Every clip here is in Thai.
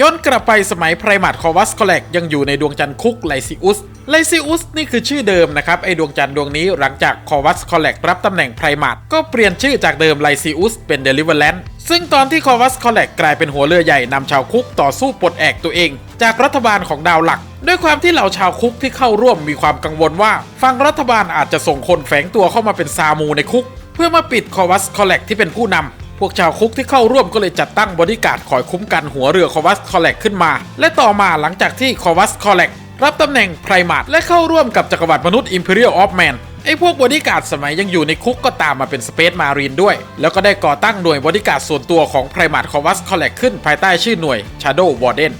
ย้อนกลับไปสมัยไพรมาตคอวัสคอเลกยังอยู่ในดวงจันทร์คุกไลซิอุส ไลซิอุสนี่คือชื่อเดิมนะครับ ไอดวงจันทร์ดวงนี้หลังจากคอวัสคอเลกรับตำแหน่งไพรมาตก็เปลี่ยนชื่อจากเดิมไลซิอุสเป็นเดลิเวอร์แลนด์ซึ่งตอนที่คอวัสคอเลกกลายเป็นหัวเรือใหญ่นำชาวคุกต่อสู้ปลดแอกตัวเอง จากรัฐบาลของดาวหลัก ด้วยความที่เหล่าชาวคุกที่เข้าร่วมมีความกังวลว่าฝั่งรัฐบาลอาจจะส่งคนแฝงตัวเข้ามาเป็นซามูในคุก เพื่อมาปิดคอวัสคอเลกที่เป็นผู้นำ พวกชาวคุกที่เข้าร่วมก็เลยจัดตั้งบอดี้การ์ดคอยคุ้มกันหัวเรือคอวัสคอลเลกขึ้นมา และต่อมาหลังจากที่คอวัสคอลเลกรับตำแหน่งไพรมาตและเข้าร่วมกับจักรวรรดิมนุษย์ Imperial of Man ไอ้พวกบอดี้การ์ดสมัยยังอยู่ในคุกก็ตามมาเป็นสเปซมารีนด้วย แล้วก็ได้ก่อตั้งหน่วยบอดี้การ์ดส่วนตัวของไพรมาตคอวัสคอลเลกขึ้นภายใต้ชื่อหน่วย Shadow Warden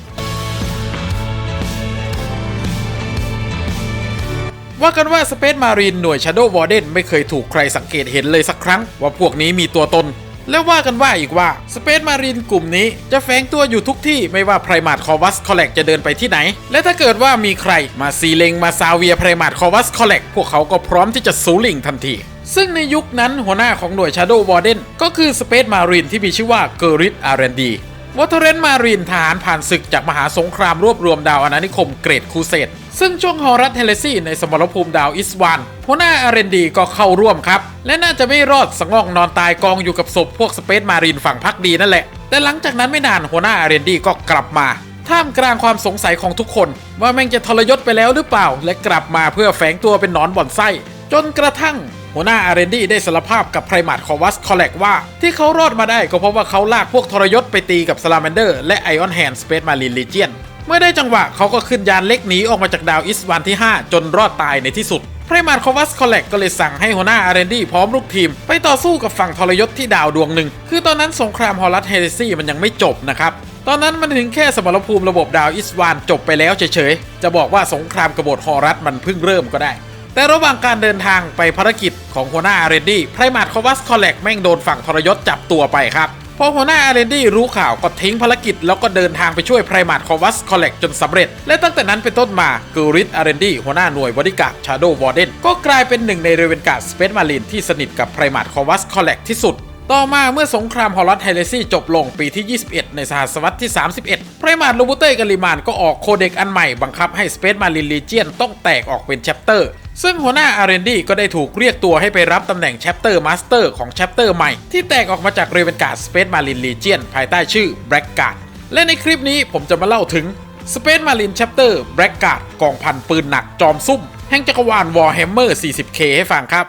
ว่ากันว่าสเปซมารีนหน่วย Shadow Warden ไม่เคยถูกใครสังเกตเห็นเลยสักครั้ง ว่าพวกนี้มีตัวตน และว่ากันว่าอีกว่าสเปซมารีนกลุ่มนี้จะแฝงตัวอยู่ทุกที่ไม่ว่าไพรมาตคอวัสคอลเลกจะเดินไปที่ไหน และถ้าเกิดว่ามีใครมาซีเลงมาซาเวียไพรมาตคอวัสคอลเลกพวกเขาก็พร้อมที่จะสูลิงทันที ซึ่งในยุคนั้นหัวหน้าของหน่วย Shadow Warden ก็คือสเปซมารีนที่มีชื่อว่าเกอริ t อาร์เรนดีวอเทเรนมารีนทหารผ่านศึกจากมหาสงครามรวบรวมดาวอาณานิคมเกรดคูเซต ซึ่งช่วงฮอรัสเฮเลซี่ในสมรภูมิดาวอิสวานหัวหน้าอาร์เรนดีก็เข้าร่วมครับ และน่าจะไม่รอดสงองนอนตายกองอยู่กับศพพวกสเปซมารีนฝั่งพักดีนั่นแหละ แต่หลังจากนั้นไม่นานหัวหน้าอาร์เรนดีก็กลับมา ท่ามกลางความสงสัยของทุกคน ว่าแม่งจะทรยศไปแล้วหรือเปล่า และกลับมาเพื่อแฝงตัวเป็นนอนบ่อนไส้ จนกระทั่งหัวหน้าอาร์เรนดี้ได้สารภาพกับไพรมาตคอวัสคอลเลกว่า ที่เขารอดมาได้ก็เพราะว่าเขาลากพวกทรยศไปตีกับสลาแมนเดอร์และไอออนแฮนสเปซมารีนลีเจียน มื่อได้จังหวะเขาก็ขึ้นยานเล็กหนีออกมาจากดาวอิสวันที่ 5 จนรอดตายในที่สุดไพรมาตคอวัสคอลเลกก็เลยสั่งให้หัวหน้าอาร์เรนดี้พร้อมลูกทีม ไปต่อสู้กับฝั่งทรยศที่ดาวดวงหนึ่ง คือตอนนั้นสงครามฮอลัสเฮเรซี่มันยังไม่จบนะครับ ตอนนั้นมันถึงแค่สมรภูมิระบบดาวอิสวานจบไปแล้วเฉยๆ จะบอกว่าสงครามกบฏฮอรัสมันเพิ่งเริ่มก็ได้ แต่ระหว่างการเดินทางไปภารกิจของหัวหน้าอาร์เรนดี้ไพรมาตคอวัสคอลเลกแม่งโดนฝั่งทรยศจับตัวไปครับ พอหัวหน้าอาร์เรนดี้รู้ข่าวก็ทิ้งภารกิจแล้วก็เดินทางไปช่วยไพรมาตคอวัสคอลเลกจนสำเร็จ และตั้งแต่นั้นเป็นต้นมากูริตอาร์เรนดี้หัวหน้าหน่วยบริการชาโดว์วอร์เดนก็กลายเป็นหนึ่งในเรเวนการ์ดสเปซมารีนที่สนิทกับไพรมาตคอวัสคอลเลกที่สุดต่อมาเมื่อสงครามฮอลลัสไฮเลซี่จบลงปีที่ 21 ในสหัสวรรษที่ 31 ไพรมาตลูบูเต้กาลิมานก็ออกโคเด็กอันใหม่บังคับให้สเปซมารินลีเจียนต้องแตกออกเป็นแชปเตอร์ ซึ่งหัวหน้าอาร์เรนดี้ก็ได้ถูกเรียกตัวให้ไปรับตำแหน่งแชปเตอร์มาสเตอร์ของแชปเตอร์ใหม่ ที่แตกออกมาจากเรเวนการ์ดสเปซมารินลีเจียนภายใต้ชื่อแบล็กการ์ดและในคลิปนี้ผมจะมาเล่าถึงสเปซมารินแชปเตอร์แบล็กการ์ดกองพันปืนหนักจอมซุ่ม แห่งจักรวาลวอร์แฮมเมอร์ 40K ให้ฟังครับ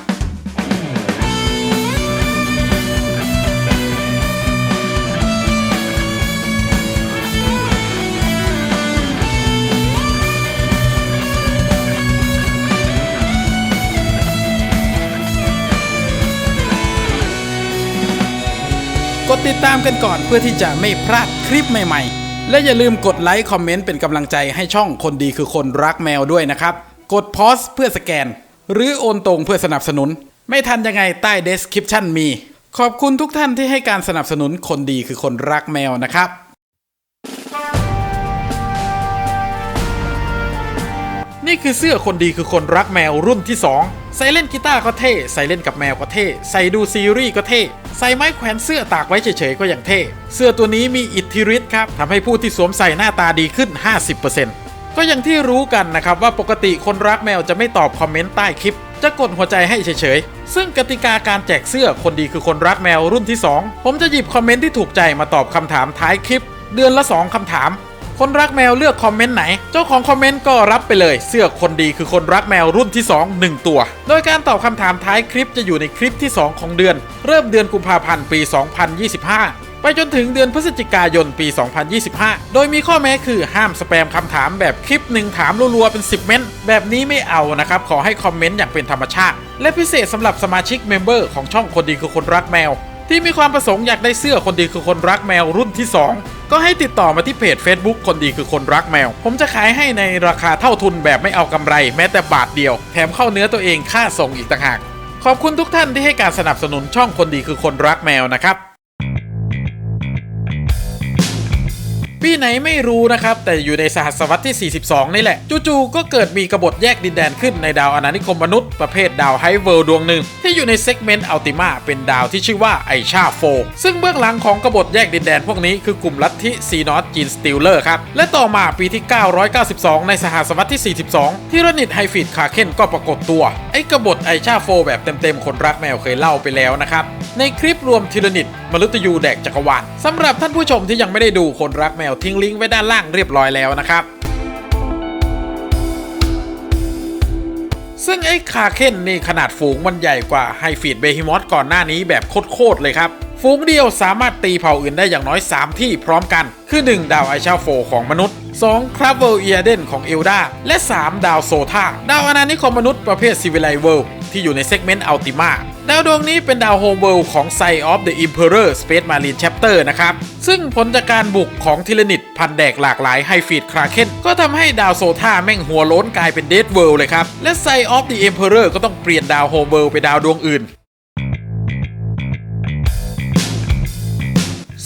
ดติดตามกันก่อนเพื่อที่จะไม่พลาดคลิปใหม่ๆ และอย่าลืมกดไลค์คอมเมนต์เป็นกำลังใจให้ช่องคนดีคือคนรักแมวด้วยนะครับ กดพอสเพื่อสแกน หรือโอนตรงเพื่อสนับสนุน ไม่ทันยังไงใต้ description มี ขอบคุณทุกท่านที่ให้การสนับสนุนคนดีคือคนรักแมวนะครับนี่คือเสื้อคนดีคือคนรักแมวรุ่นที่ 2 ใส่เล่นกีตาร์ก็เท่ ใส่เล่นกับแมวก็เท่ ใส่ดูซีรีส์ก็เท่ ใส่ไม้แขวนเสื้อตากไว้เฉยๆก็ยังเท่ เสื้อตัวนี้มีอิทธิฤทธิ์ครับทำให้ผู้ที่สวมใส่หน้าตาดีขึ้น 50%ก็อย่างที่รู้กันนะครับว่าปกติคนรักแมวจะไม่ตอบคอมเมนต์ใต้คลิป จะกดหัวใจให้เฉยๆ ซึ่งกติกาการแจกเสื้อคนดีคือคนรักแมวรุ่นที่ 2 ผมจะหยิบคอมเมนต์ที่ถูกใจมาตอบคำถามท้ายคลิป เดือนละ 2คำถาม คนรักแมวเลือกคอมเมนต์ไหน เจ้าของคอมเมนต์ก็รับไปเลย เสื้อคนดีคือคนรักแมวรุ่นที่ 2 1 ตัว โดยการตอบคำถามท้ายคลิปจะอยู่ในคลิปที่ 2 ของเดือน เริ่มเดือนกุมภาพันธ์ปี 2025ไปจนถึงเดือนพฤศจิกายนปี 2025 โดยมีข้อแม้คือห้ามสแปมคำถามแบบคลิปหนึ่งถามรัวๆเป็น 10 เม้นแบบนี้ไม่เอานะครับ ขอให้คอมเมนต์อย่างเป็นธรรมชาติ และพิเศษสำหรับสมาชิกเมมเบอร์ของช่องคนดีคือคนรักแมว ที่มีความประสงค์อยากได้เสื้อคนดีคือคนรักแมวรุ่นที่ 2 ก็ให้ติดต่อมาที่เพจ Facebook คนดีคือคนรักแมว ผมจะขายให้ในราคาเท่าทุนแบบไม่เอากำไร แม้แต่บาทเดียว แถมเข้าเนื้อตัวเองค่าส่งอีกต่างหาก ขอบคุณทุกท่านที่ให้การสนับสนุนช่องคนดีคือคนรักแมวนะครับ ปีไหนไม่รู้นะครับ แต่อยู่ในสหัสวรรษที่ 42 นี่แหละ จู่ๆก็เกิดมีกบฏแยกดินแดนขึ้นในดาวอาณานิคมมนุษย์ประเภทดาวไฮเวิลด์ดวงหนึ่ง ที่อยู่ในเซกเมนต์อัลติมาเป็นดาวที่ชื่อว่าไอชาโฟ ซึ่งเบื้องหลังของกบฏแยกดินแดนพวกนี้คือกลุ่มลัทธิซีนอตจีนสติลเลอร์ครับ และต่อมาปีที่ 992 ในสหัสวรรษที่ 42 ที่รนิตไฮฟิดคาเคนก็ปรากฏตัว ไอกบฏไอชาโฟแบบเต็มๆคนรักแมวเคยเล่าไปแล้วนะครับในคลิปรวมทีรนิต มนุษยูแดกจักรวาลสำหรับท่านผู้ชมที่ยังไม่ได้ดูคนรักแมวทิ้งลิงก์ไว้ด้านล่างเรียบร้อยแล้วนะครับซึ่งไอ้คาเคนนี่ขนาดฝูงมันใหญ่กว่าไฮฟีดเบฮิมอสก่อนหน้านี้แบบโคตรๆเลยครับ ฝูงเดียวสามารถตีเผ่าอื่นได้อย่างน้อย 3 ที่พร้อมกัน คือ 1 ดาวไอชาโฟของมนุษย์ 2 คราเวลเอียเดนของเอลดา และ 3 ดาวโซธาดาวอาณานิคมมนุษย์ประเภทซิวิไลเวิลที่อยู่ในเซกเมนต์อัลติมา ดาวดวงนี้เป็นดาวโฮมเวิลด์ของ s i of the Emperor Space Marine Chapter นะครับ ซึ่งผลจากการบุกของทิลนิตพันแดกหลากหลายไฮฟีดคราเคนก็ทำให้ดาวโซธาแม่งหัวล้นกลายเป็นเดดเวิลด์เลยครับ และ s i of the Emperor ก็ต้องเปลี่ยนดาวโฮมเวิลด์ไปดาวดวงอื่น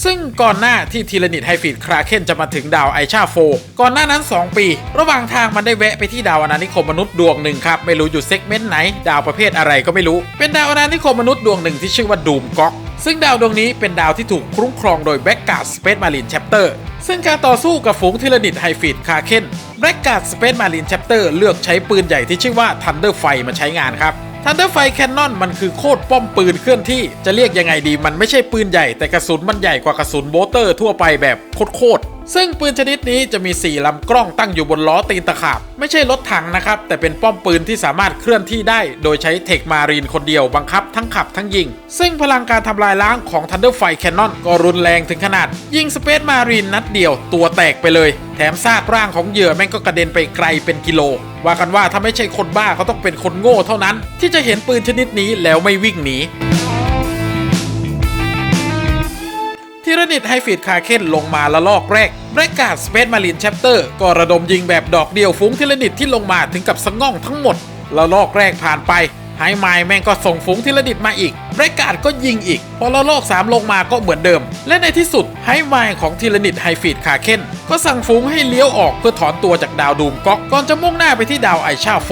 ซึ่งก่อนหน้าที่ทีลนิตไฮฟีดคราเคนจะมาถึงดาวไอชาโฟ ก่อนหน้านั้น 2 ปี ระหว่างทางมันได้แวะไปที่ดาวอนานิคมมนุษย์ดวงหนึ่งครับ ไม่รู้อยู่เซกเมนต์ไหน ดาวประเภทอะไรก็ไม่รู้ เป็นดาวอนานิคมมนุษย์ดวงหนึ่งที่ชื่อว่าดูมก๊อกซึ่งดาวดวงนี้เป็นดาวที่ถูกคุ้มครองโดยแบ็กการ์ดสเปซมารีนแชปเตอร์ซึ่งการต่อสู้กับฝูงทีลนิตไฮฟีดคาเคนแบ็กการ์ดสเปซมารีนแชปเตอร์เลือกใช้ปืนใหญ่ที่ชื่อว่าทันเดอร์ไฟมาใช้งานครับ ทันเดอร์ไฟแคนนอนมันคือโคตรป้อมปืนเคลื่อนที่จะเรียกยังไงดี มันไม่ใช่ปืนใหญ่แต่กระสุนมันใหญ่กว่ากระสุนโบเตอร์ทั่วไปแบบโคตร ซึ่งปืนชนิดนี้จะมี 4ลำกล้องตั้งอยู่บนล้อตีนตะขาบ ไม่ใช่รถถังนะครับ แต่เป็นป้อมปืนที่สามารถเคลื่อนที่ได้ โดยใช้เทคมารีนคนเดียวบังคับทั้งขับทั้งยิง ซึ่งพลังการทำลายล้างของ Thunder Fire Cannon ก็รุนแรงถึงขนาด ยิงสเปซมารีนนัดเดียวตัวแตกไปเลย แถมซากร่างของเหยื่อแม่งก็กระเด็นไปไกลเป็นกิโล ว่ากันว่าถ้าไม่ใช่คนบ้าเขาต้องเป็นคนโง่เท่านั้น ที่จะเห็นปืนชนิดนี้แล้วไม่วิ่งหนี ทีรนิตไฮฟีดคาเคนลงมาละลอกแรกแบรกการ์ดสเปซมารีนแชปเตอร์ก็ระดมยิงแบบดอกเดียวฟุ้งทีรนิตที่ลงมาถึงกับสะง่องทั้งหมดละลอกแรกผ่านไปไฮไมล์แม่งก็ส่งฝูงทีรนิตมาอีกแบรกการ์ดก็ยิงอีก พอละลอก 3 ลงมาก็เหมือนเดิม และในที่สุดไฮไมล์ของทีรนิตไฮฟีดคาเคนก็สั่งฝูงให้เลี้ยวออกเพื่อถอนตัวจากดาวดูมก๊อกก่อนจะมุ่งหน้าไปที่ดาวไอชาโฟ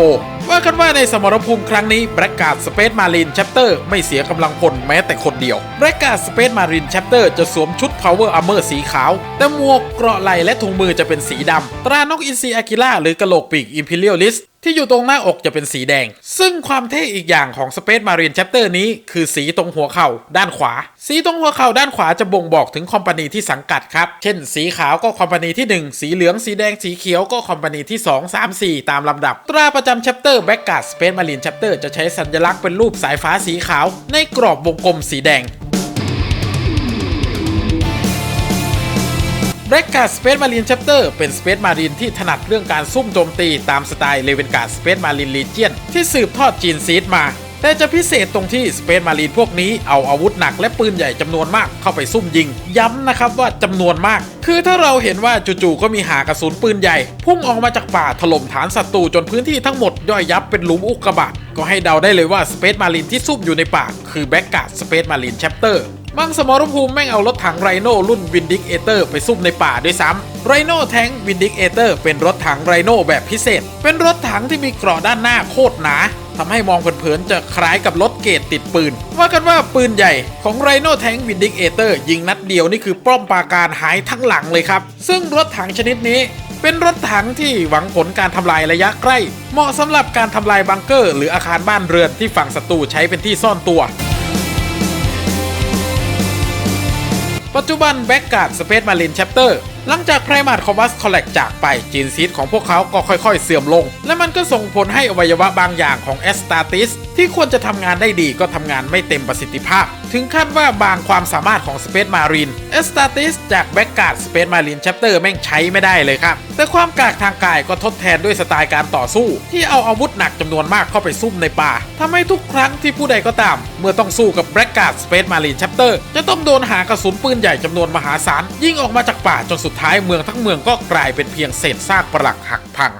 ว่ากันว่าในสมรภูมิครั้งนี้แบรกการ์ดสเปซมารินแชปเตอร์ไม่เสียกำลังพลแม้แต่คนเดียวแบรกการ์ดสเปซมารินแชปเตอร์จะสวมชุด Power Armor สีขาว แต่หมวกเกราะไหล่และถุงมือจะเป็นสีดำตรานกอินทรีอากิล่าหรือกระโหลกปีกอิมพิวเรียลิส ที่อยู่ตรงหน้าอกจะเป็นสีแดง ซึ่งความเท่อีกอย่างของ Space Marine Chapter นี้ คือสีตรงหัวเข่าด้านขวา สีตรงหัวเข่าด้านขวาจะบ่งบอกถึงคอมพานีที่สังกัดครับ เช่น สีขาวก็คอมพานีที่ 1 สีเหลืองสีแดงสีเขียวก็คอมพานีที่ 2 3 4 ตามลำดับ ตราประจำ Chapter b a c k g u a r d Space Marine Chapter จะใช้สัญลักษณ์เป็นรูปสายฟ้าสีขาว ในกรอบวงกลมสีแดง แบ็กการ์ดสเปซมารีนแชปเตอร์เป็นสเปซมารีนที่ถนัดเรื่องการซุ่มโจมตีตามสไตล์เลเวนการ์ดสเปซมารีนลีเจียนที่สืบทอดจีนซีดมา แต่จะพิเศษตรงที่สเปซมารีนพวกนี้เอาอาวุธหนักและปืนใหญ่จำนวนมากเข้าไปซุ่มยิง ย้ำนะครับว่าจำนวนมาก คือถ้าเราเห็นว่าจู่ๆก็มีหากระสุนปืนใหญ่ พุ่งออกมาจากป่าถล่มฐานศัตรูจนพื้นที่ทั้งหมดย่อยยับเป็นหลุมอุกกาบาตก็ให้เดาได้เลยว่าสเปซมารีนที่ซุ่มอยู่ในป่าคือแบ็กการ์ดสเปซมารีนแชปเตอร์ บางสมรภูมิแม่งเอารถถังไรโน่รุ่นวินดิกเอเตอร์ไปซุ่มในป่าด้วยซ้ำไรโน่แทงวินดิกเอเตอร์เป็นรถถังไรโน่แบบพิเศษ เป็นรถถังที่มีเกราะด้านหน้าโคตรหนาทำให้มองเผินๆจะคล้ายกับรถเกรดติดปืน ว่ากันว่าปืนใหญ่ของไรโน่แทงวินดิกเอเตอร์ยิงนัดเดียวนี่คือป้อมปราการหายทั้งหลังเลยครับ ซึ่งรถถังชนิดนี้เป็นรถถังที่หวังผลการทำลายระยะใกล้ เหมาะสำหรับการทำลายบังเกอร์ หรืออาคารบ้านเรือนที่ฝั่งศัตรูใช้เป็นที่ซ่อนตัว ปัจจุบันแบ็กการ์ดสเปซมารินแชปเตอร์หลังจากไพรมาดคอมัสคอลเลกจากไปจีนซีดของพวกเขาก็ค่อยๆเสื่อมลง และมันก็ส่งผลให้อวัยวะบางอย่างของแอสตาติส ที่ควรจะทำงานได้ดีก็ทำงานไม่เต็มประสิทธิภาพ ถึงขั้นว่าบางความสามารถของสเปซมารีนแอสตาติสจากแบ็กการ์ดสเปซมารีนแชปเตอร์แม่งใช้ไม่ได้เลยครับ แต่ความกากทางกายก็ทดแทนด้วยสไตล์การต่อสู้ ที่เอาอาวุธหนักจำนวนมากเข้าไปซุ่มในป่าทำให้ทุกครั้งที่ผู้ใดก็ตาม เมื่อต้องสู้กับแบ็กการ์ดสเปซมารีนแชปเตอร์จะต้องโดนหากระสุนปืนใหญ่จำนวนมหาศาลยิงออกมาจากป่าจนสุดท้ายเมืองทั้งเมืองก็กลายเป็นเพียงเศษซากปรักหักพัง